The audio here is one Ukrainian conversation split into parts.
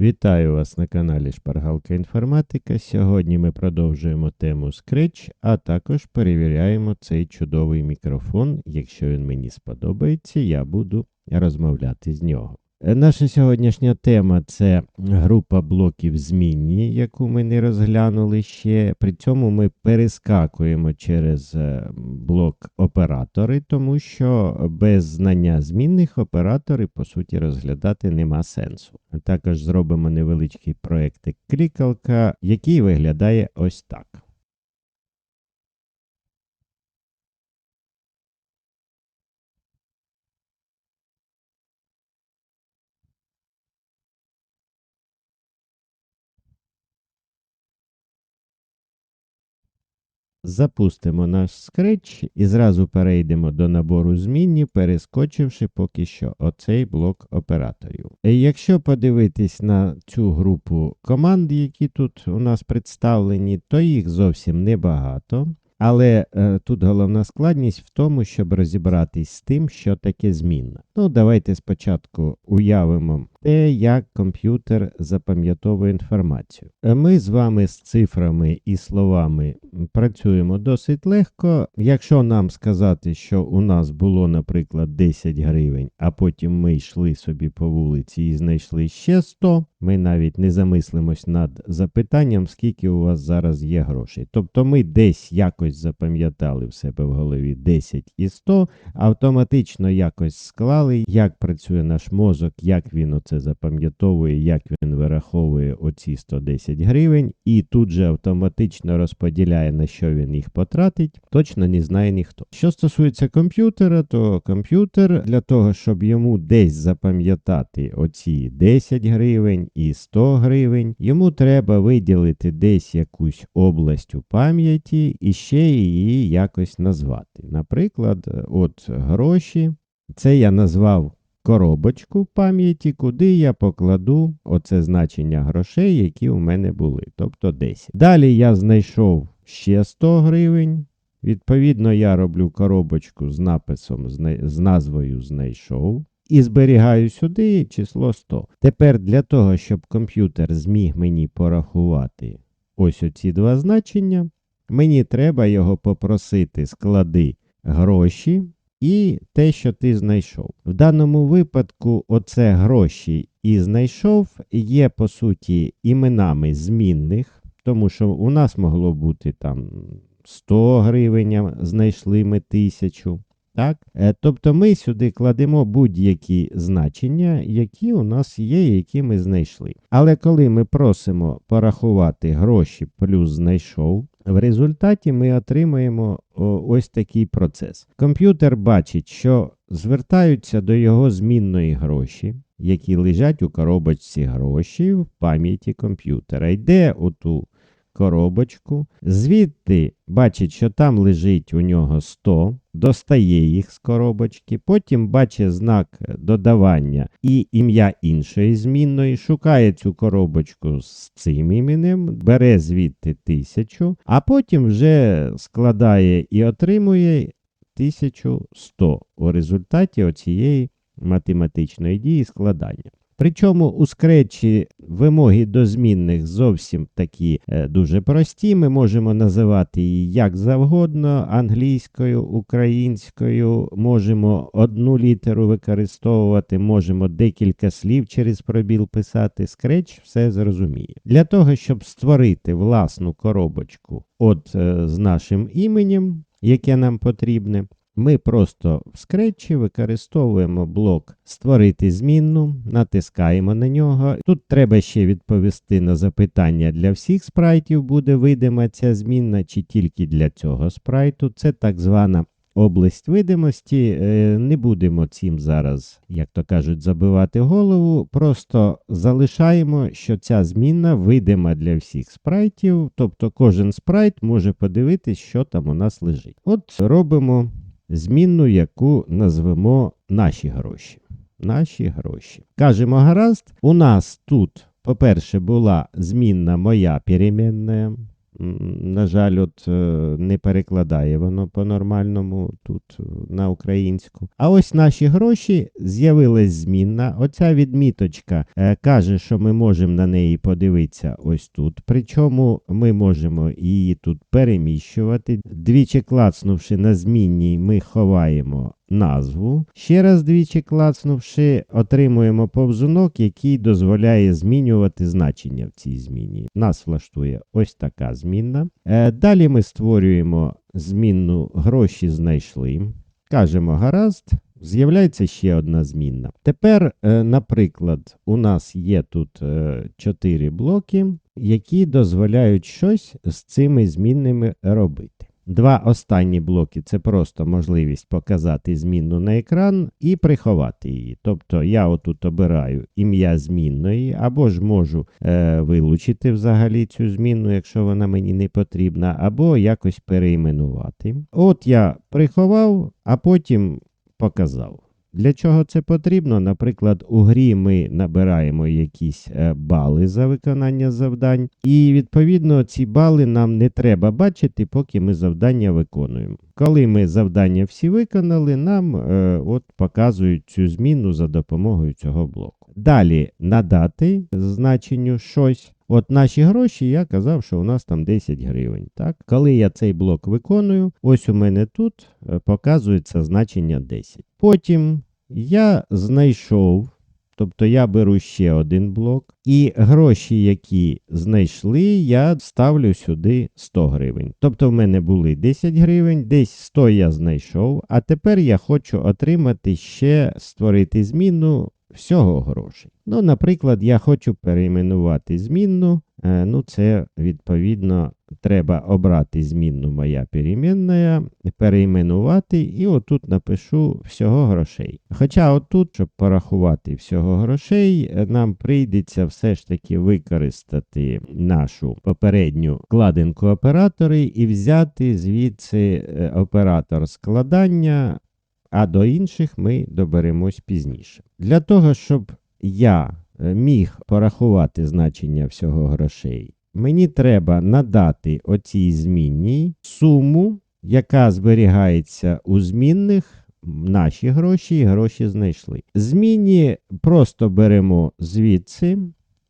Вітаю вас на каналі Шпаргалка Інформатика. Сьогодні ми продовжуємо тему Scratch, а також перевіряємо цей чудовий мікрофон. Якщо він мені сподобається, я буду розмовляти з нього. Е, Наша сьогоднішня тема це група блоків змінні, яку ми не розглянули ще. При цьому ми перескакуємо через е, блок оператори, тому що без знання змінних оператори, по суті, розглядати нема сенсу. Також зробимо невеличкий проєктик клікалка, який виглядає ось так. Запустимо наш скретч і зразу перейдемо до набору змінні, перескочивши поки що оцей блок операторів. Е, Якщо подивитись на цю групу команд, які тут у нас представлені, то їх зовсім небагато. Але е, тут головна складність в тому, щоб розібратись з тим, що таке змінна. Ну, давайте спочатку уявимо те, як комп'ютер запам'ятовує інформацію. Ми з вами з цифрами і словами працюємо досить легко. Якщо нам сказати, що у нас було, наприклад, 10 гривень, а потім ми йшли собі по вулиці і знайшли ще 100, ми навіть не замислимось над запитанням, скільки у вас зараз є грошей. Тобто ми десь якось запам'ятали в себе в голові 10 і 100, автоматично якось склали, як працює наш мозок, як він оце запам'ятовує, як він вираховує оці 110 гривень, і тут же автоматично розподіляє, на що він їх потратить, точно не знає ніхто. Що стосується комп'ютера, то комп'ютер для того, щоб йому десь запам'ятати оці 10 гривень і 100 гривень, йому треба виділити десь якусь область у пам'яті і ще її якось назвати. Наприклад, от гроші. Це я назвав коробочку в пам'яті, куди я покладу оце значення грошей, які у мене були, тобто 10. Далі я знайшов ще 100 гривень. Відповідно, я роблю коробочку з написом з назвою знайшов. І зберігаю сюди число 100. Тепер для того, щоб комп'ютер зміг мені порахувати ось оці два значення, мені треба його попросити склади гроші і те, що ти знайшов. В даному випадку, оце гроші і знайшов є по суті іменами змінних, тому що у нас могло бути там 100 гривень, знайшли ми тисячу. Так? Е, Тобто ми сюди кладемо будь-які значення, які у нас є, які ми знайшли. Але коли ми просимо порахувати гроші плюс знайшов, в результаті ми отримаємо ось такий процес. Комп'ютер бачить, що звертаються до його змінної гроші, які лежать у коробочці гроші в пам'яті комп'ютера. Йде у ту коробочку, звідти бачить, що там лежить у нього 100, достає їх з коробочки, потім бачить знак додавання і ім'я іншої змінної, шукає цю коробочку з цим іменем, бере звідти 1000, а потім вже складає і отримує 1100 у результаті оцієї математичної дії складання. Причому у скретчі вимоги до змінних зовсім такі е, дуже прості. Ми можемо називати її як завгодно, англійською, українською, можемо одну літеру використовувати, можемо декілька слів через пробіл писати. Скретч все зрозуміє. Для того, щоб створити власну коробочку от е, з нашим іменем, яке нам потрібне, ми просто в скретчі використовуємо блок Створити змінну, натискаємо на нього. Тут треба ще відповісти на запитання для всіх спрайтів, буде видима ця змінна, чи тільки для цього спрайту. Це так звана область видимості. Е, Не будемо цим зараз, як то кажуть, забивати голову. Просто залишаємо, що ця змінна видима для всіх спрайтів, тобто кожен спрайт може подивитись, що там у нас лежить. От робимо змінну, яку назвемо наші гроші. Наші гроші. Кажемо гаразд, у нас тут, по-перше, була змінна моя перемінна, на жаль, от е, не перекладає воно по-нормальному тут е, на українську. А ось наші гроші з'явилась змінна. Оця відміточка е, каже, що ми можемо на неї подивитися ось тут. Причому ми можемо її тут переміщувати. Двічі клацнувши на змінній, ми ховаємо назву. Ще раз двічі клацнувши, отримуємо повзунок, який дозволяє змінювати значення в цій зміні. Нас влаштує ось така змінна. Е, Далі ми створюємо змінну гроші знайшли. Кажемо гаразд. З'являється ще одна змінна. Тепер, е, наприклад, у нас є тут е, 4 блоки, які дозволяють щось з цими змінними робити. Два останні блоки це просто можливість показати змінну на екран і приховати її. Тобто я отут обираю ім'я змінної, або ж можу е, вилучити взагалі цю змінну, якщо вона мені не потрібна, або якось переіменувати. От я приховав, а потім показав. Для чого це потрібно? Наприклад, у грі ми набираємо якісь е, бали за виконання завдань, і відповідно ці бали нам не треба бачити, поки ми завдання виконуємо. Коли ми завдання всі виконали, нам е, от показують цю зміну за допомогою цього блоку. Далі надати значенню щось. От наші гроші, я казав, що у нас там 10 гривень. Так? Коли я цей блок виконую, ось у мене тут е, показується значення 10. Потім я знайшов, тобто я беру ще один блок, і гроші, які знайшли, я ставлю сюди 100 гривень. Тобто в мене були 10 гривень, десь 100 я знайшов, а тепер я хочу отримати ще створити зміну всього грошей. Ну, наприклад, я хочу перейменувати змінну. Е, Ну, це відповідно треба обрати змінну моя перемінна, перейменувати, і отут напишу всього грошей. Хоча отут, щоб порахувати всього грошей, нам прийдеться все ж таки використати нашу попередню вкладинку оператори і взяти звідси е, оператор складання а до інших ми доберемось пізніше. Для того, щоб я е, міг порахувати значення всього грошей, мені треба надати оцій змінній суму, яка зберігається у змінних. Наші гроші і гроші знайшли. Змінні просто беремо звідси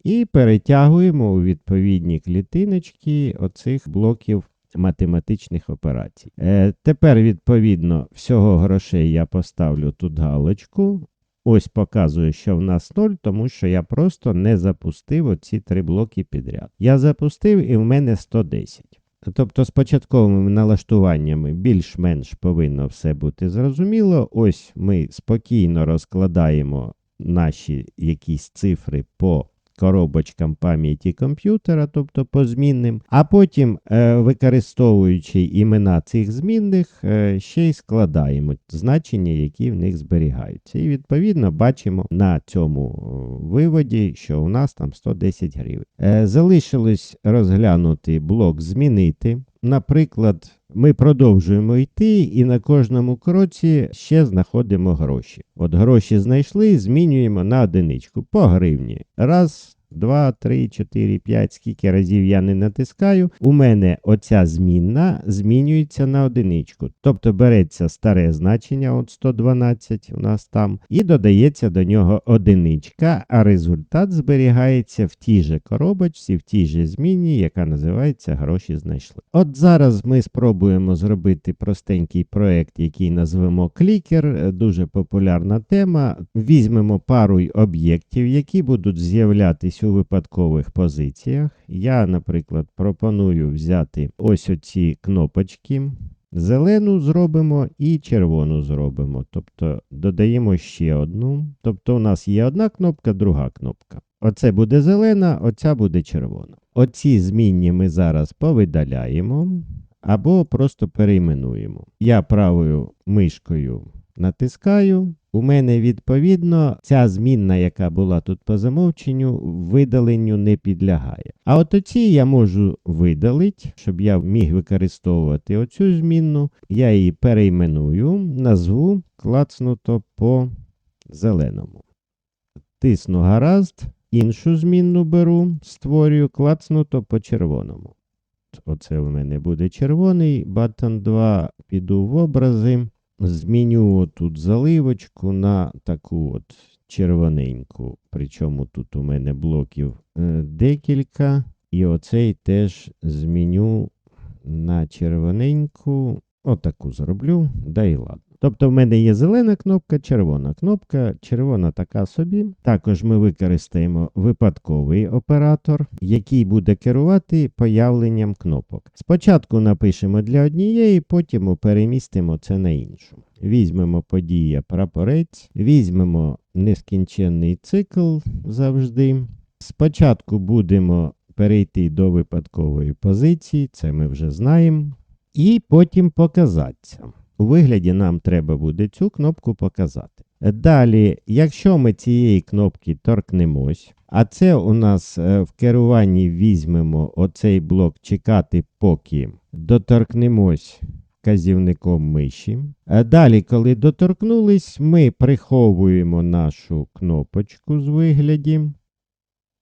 і перетягуємо у відповідні клітиночки оцих блоків математичних операцій. Е, Тепер, відповідно, всього грошей я поставлю тут галочку. Ось показую, що в нас 0, тому що я просто не запустив оці три блоки підряд. Я запустив і в мене 110. Тобто з початковими налаштуваннями більш-менш повинно все бути зрозуміло. Ось ми спокійно розкладаємо наші якісь цифри по коробочкам пам'яті комп'ютера, тобто по змінним, а потім, е, використовуючи імена цих змінних, е, ще й складаємо значення, які в них зберігаються. І відповідно бачимо на цьому е, виводі, що у нас там 110 гривень. Залишилось розглянути блок Змінити. Наприклад, ми продовжуємо йти і на кожному кроці ще знаходимо гроші. От гроші знайшли, змінюємо на одиничку по гривні. Раз, два, три, чотири, п'ять, скільки разів я не натискаю, у мене оця змінна змінюється на одиничку. Тобто береться старе значення, от 112 у нас там, і додається до нього одиничка, а результат зберігається в тій же коробочці, в тій же зміні, яка називається гроші знайшли. От зараз ми спробуємо зробити простенький проект, який назвемо клікер, дуже популярна тема. Візьмемо пару об'єктів, які будуть з'являтися у випадкових позиціях. Я, наприклад, пропоную взяти ось оці кнопочки. Зелену зробимо і червону зробимо. Тобто додаємо ще одну. Тобто у нас є одна кнопка, друга кнопка. Оце буде зелена, оця буде червона. Оці змінні ми зараз повидаляємо або просто перейменуємо. Я правою мишкою натискаю. У мене, відповідно, ця змінна, яка була тут по замовченню, видаленню не підлягає. А от оці я можу видалити, щоб я міг використовувати оцю змінну. Я її перейменую, назву клацнуто по зеленому. Тисну гаразд, іншу змінну беру, створюю клацнуто по червоному. оце в мене буде червоний, button 2, піду в образи, зміню тут заливочку на таку от червоненьку. Причому тут у мене блоків е, декілька. І оцей теж зміню на червоненьку. Отаку зроблю, да і ладно. Тобто в мене є зелена кнопка, червона кнопка, червона така собі. Також ми використаємо випадковий оператор, який буде керувати появленням кнопок. Спочатку напишемо для однієї, потім перемістимо це на іншу. Візьмемо подія прапорець, візьмемо нескінченний цикл завжди. Спочатку будемо перейти до випадкової позиції, це ми вже знаємо. І потім показатися. У вигляді нам треба буде цю кнопку показати. Далі, якщо ми цієї кнопки торкнемось, а це у нас е, в керуванні візьмемо оцей блок чекати, поки доторкнемось вказівником миші. Далі, коли доторкнулись, ми приховуємо нашу кнопочку з вигляді.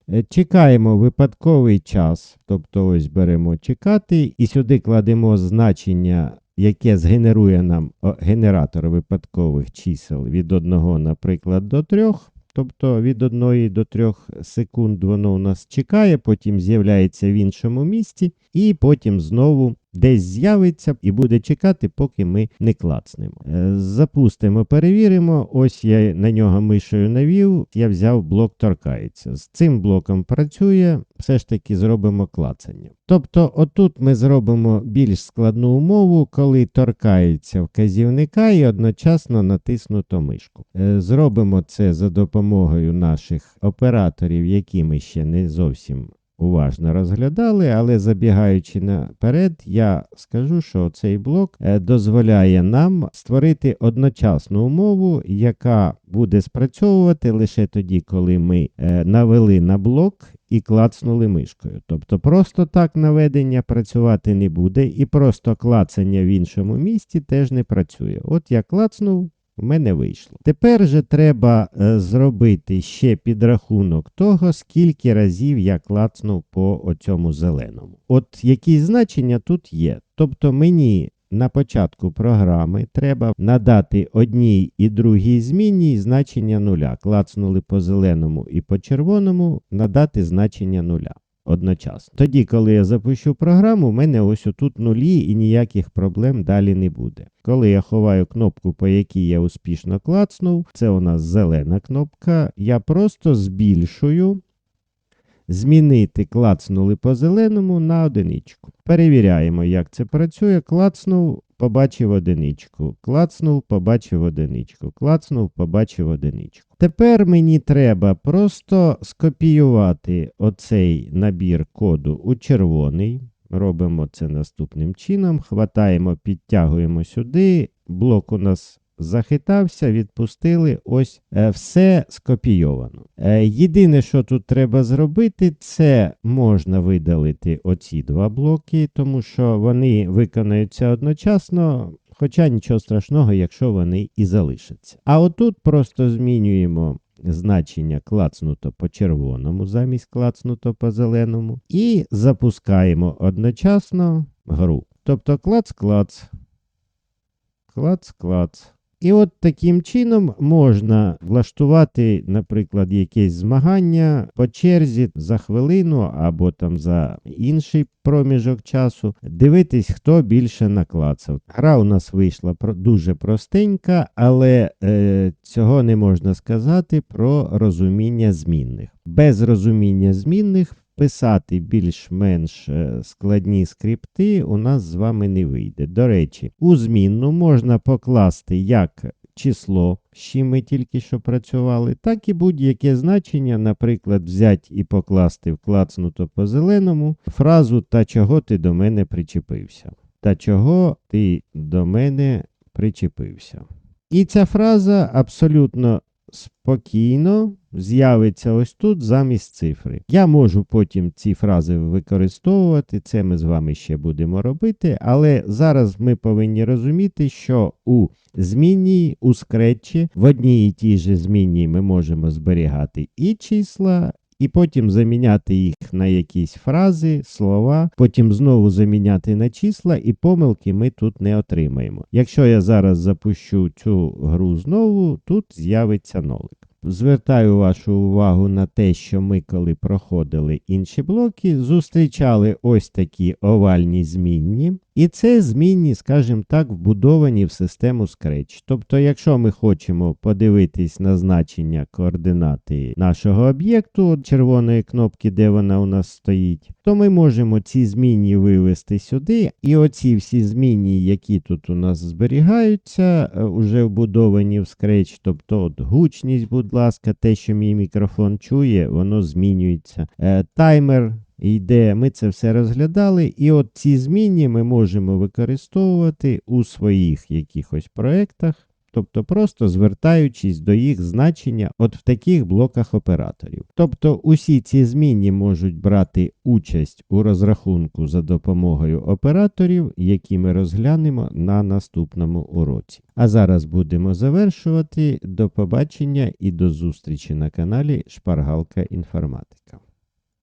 Е, Чекаємо випадковий час, тобто ось беремо чекати, і сюди кладемо значення, яке згенерує нам генератор випадкових чисел від 1, наприклад, до 3. Тобто від 1 до 3 секунд воно у нас чекає, потім з'являється в іншому місці, і потім знову десь з'явиться і буде чекати, поки ми не клацнемо. Е, Запустимо, перевіримо. Ось я на нього мишею навів, я взяв блок торкається. З цим блоком працює, все ж таки зробимо клацання. Тобто, отут ми зробимо більш складну умову, коли торкається вказівника і одночасно натиснуто мишку. Е, Зробимо це за допомогою наших операторів, які ми ще не зовсім уважно розглядали, але забігаючи наперед, я скажу, що цей блок е, дозволяє нам створити одночасну умову, яка буде спрацьовувати лише тоді, коли ми е, навели на блок і клацнули мишкою. Тобто просто так наведення працювати не буде, і просто клацання в іншому місці теж не працює. От я клацнув. В мене вийшло. Тепер же треба е, зробити ще підрахунок того, скільки разів я клацнув по оцьому зеленому. От які значення тут є. Тобто мені на початку програми треба надати одній і другій змінній значення нуля. Клацнули по зеленому і по червоному, надати значення нуля. Одночасно. Тоді, коли я запущу програму, у мене ось отут нулі і ніяких проблем далі не буде. Коли я ховаю кнопку, по якій я успішно клацнув, це у нас зелена кнопка, я просто збільшую. Змінити клацнули по зеленому на одиничку. Перевіряємо, як це працює. Клацнув, побачив одиничку. Клацнув, побачив одиничку. Клацнув, побачив одиничку. Тепер мені треба просто скопіювати оцей набір коду у червоний. Робимо це наступним чином. Хватаємо, підтягуємо сюди. Блок у нас захитався, відпустили. Ось е, все скопійовано. Е, єдине, що тут треба зробити, це можна видалити оці два блоки, тому що вони виконаються одночасно. Хоча нічого страшного, якщо вони і залишаться. А отут просто змінюємо значення клацнуто по червоному замість клацнуто по зеленому. І запускаємо одночасно гру. Тобто клац-клац. Клац-клац. І от таким чином можна влаштувати, наприклад, якесь змагання по черзі за хвилину або там за інший проміжок часу, дивитись, хто більше наклацав. Гра у нас вийшла дуже простенька, але е, цього не можна сказати про розуміння змінних. Без розуміння змінних писати більш-менш е, складні скрипти у нас з вами не вийде. До речі, у змінну можна покласти як число, з чим ми тільки що працювали, так і будь-яке значення, наприклад, взяти і покласти вклацнуто по зеленому фразу Та чого ти до мене причепився. Та чого ти до мене причепився. І ця фраза абсолютно спокійно з'явиться ось тут замість цифри. Я можу потім ці фрази використовувати, це ми з вами ще будемо робити, але зараз ми повинні розуміти, що у змінній, у скретчі, в одній і тій же змінній ми можемо зберігати і числа, і потім заміняти їх на якісь фрази, слова, потім знову заміняти на числа, і помилки ми тут не отримаємо. Якщо я зараз запущу цю гру знову, тут з'явиться нолик. Звертаю вашу увагу на те, що ми, коли проходили інші блоки, зустрічали ось такі овальні змінні. І це змінні, скажімо так, вбудовані в систему Scratch. Тобто, якщо ми хочемо подивитись на значення координати нашого об'єкту, червоної кнопки, де вона у нас стоїть, то ми можемо ці змінні вивести сюди. І оці всі змінні, які тут у нас зберігаються, е, уже вбудовані в Scratch, тобто от гучність, будь ласка, те, що мій мікрофон чує, воно змінюється. Е, Таймер йде, ми це все розглядали, і от ці змінні ми можемо використовувати у своїх якихось проєктах. Тобто просто звертаючись до їх значення от в таких блоках операторів. Тобто усі ці змінні можуть брати участь у розрахунку за допомогою операторів, які ми розглянемо на наступному уроці. А зараз будемо завершувати. До побачення і до зустрічі на каналі Шпаргалка Інформатика.